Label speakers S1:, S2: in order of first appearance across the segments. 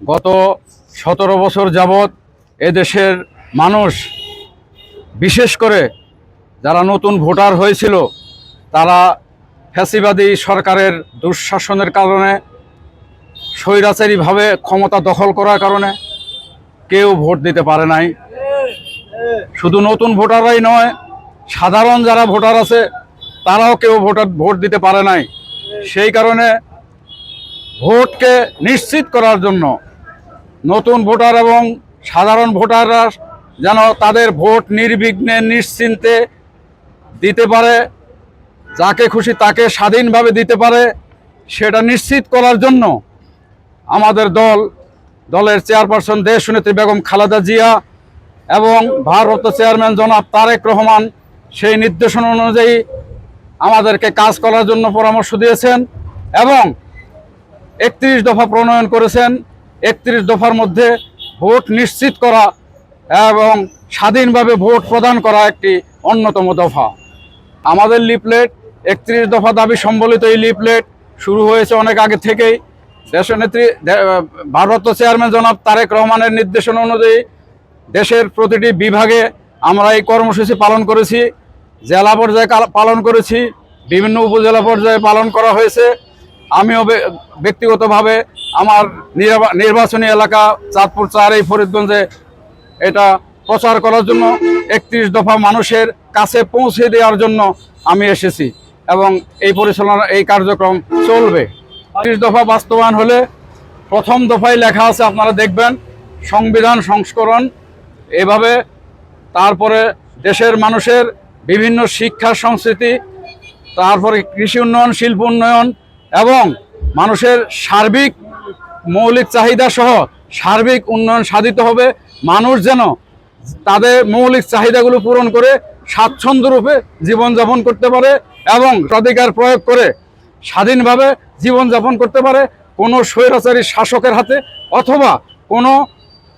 S1: গত সতেরো বছর যাবৎ এদেশের মানুষ, বিশেষ করে যারা নতুন ভোটার হয়েছিল, তারা ফ্যাসিবাদী সরকারের দুঃশাসনের কারণে, স্বৈরাচারীভাবে ক্ষমতা দখল করার কারণে কেউ ভোট দিতে পারে নাই। শুধু নতুন ভোটাররাই নয়, সাধারণ যারা ভোটার আছে, তারাও কেউ ভোটার, ভোট দিতে পারে নাই। সেই কারণে ভোটকে নিশ্চিত করার জন্য নতুন ভোটার এবং সাধারণ ভোটাররা যেন তাদের ভোট নির্বিঘ্নে, নিশ্চিন্তে দিতে পারে, যাকে খুশি তাকে স্বাধীনভাবে দিতে পারে, সেটা নিশ্চিত করার জন্য আমাদের দল, দলের চেয়ারপারসন দেশ নেত্রী বেগম খালেদা জিয়া এবং ভারপ্রাপ্ত চেয়ারম্যান জনাব তারেক রহমান সেই নির্দেশনা অনুযায়ী আমাদেরকে কাজ করার জন্য পরামর্শ দিয়েছেন এবং একত্রিশ দফা প্রণয়ন করেছেন। একত্রিশ দফার মধ্যে ভোট নিশ্চিত করা এবং স্বাধীনভাবে ভোট প্রদান করা একটি অন্যতম দফা। আমাদের লিফলেট, একত্রিশ দফা দাবি সম্বলিত এই লিফলেট শুরু হয়েছে অনেক আগে থেকেই। দেশনেত্রী ভারপ্রাপ্ত চেয়ারম্যান জনাব তারেক রহমানের নির্দেশনা অনুযায়ী দেশের প্রতিটি বিভাগে আমরা এই কর্মসূচি পালন করেছি। জেলা পর্যায়ে পালন করেছি। বিভিন্ন উপজেলা পর্যায়ে পালন করা হয়েছে। আমিও ব্যক্তিগতভাবে আমার নির্বা- নির্বাচনী এলাকা চাঁদপুর চার এই ফরিদগঞ্জে এটা প্রচার করার জন্য একত্রিশ দফা মানুষের কাছে পৌঁছে দেওয়ার জন্য আমি এসেছি এবং এই পরিচালনা, এই কার্যক্রম চলবে। একত্রিশ দফা বাস্তবায়ন হলে প্রথম দফায় লেখা আছে, আপনারা দেখবেন, সংবিধান সংস্করণ, এভাবে তারপরে দেশের মানুষের বিভিন্ন শিক্ষা সংস্কৃতি, তারপরে কৃষি উন্নয়ন, শিল্প উন্নয়ন এবং মানুষের সার্বিক মৌলিক চাহিদা সহ সার্বিক উন্নয়ন সাধিত হবে। মানুষ যেন তাদের মৌলিক চাহিদাগুলো পূরণ করে স্বাচ্ছন্দ্যরূপে জীবনযাপন করতে পারে এবং অধিকার প্রয়োগ করে স্বাধীনভাবে জীবনযাপন করতে পারে। কোনো স্বৈরাচারী শাসকের হাতে অথবা কোনো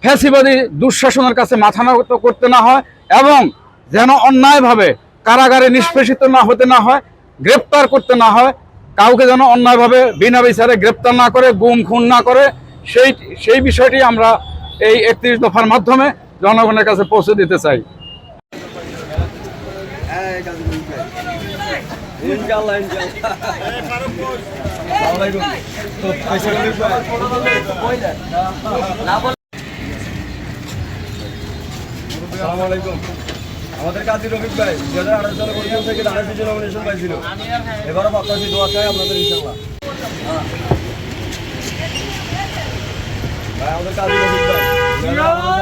S1: ফ্যাসিবাদী দুঃশাসনের কাছে মাথা করতে না হয় এবং যেন অন্যায়ভাবে কারাগারে নিষ্পেষিত না হতে না হয়, গ্রেপ্তার করতে না হয়। কাউকে যেন অন্যায়ভাবে বিনা বিচারে গ্রেপ্তার না করে, গুম, খুন না করে, সেই সেই বিষয়টি আমরা এই একত্রিশ দফার মাধ্যমে জনগণের কাছে পৌঁছে দিতে চাই।
S2: আসসালামু আলাইকুম আমাদের কাজী রফিক ভাই দু হাজার আঠারো সালে পরিশ্রম থেকে পিছনে নমিনেশন পাইছিল। এবারও পাত্তাছি দোয়া চাই আপনাদের ইনশাল্লাহ ভাই, আমাদের কাজী রফিক ভাই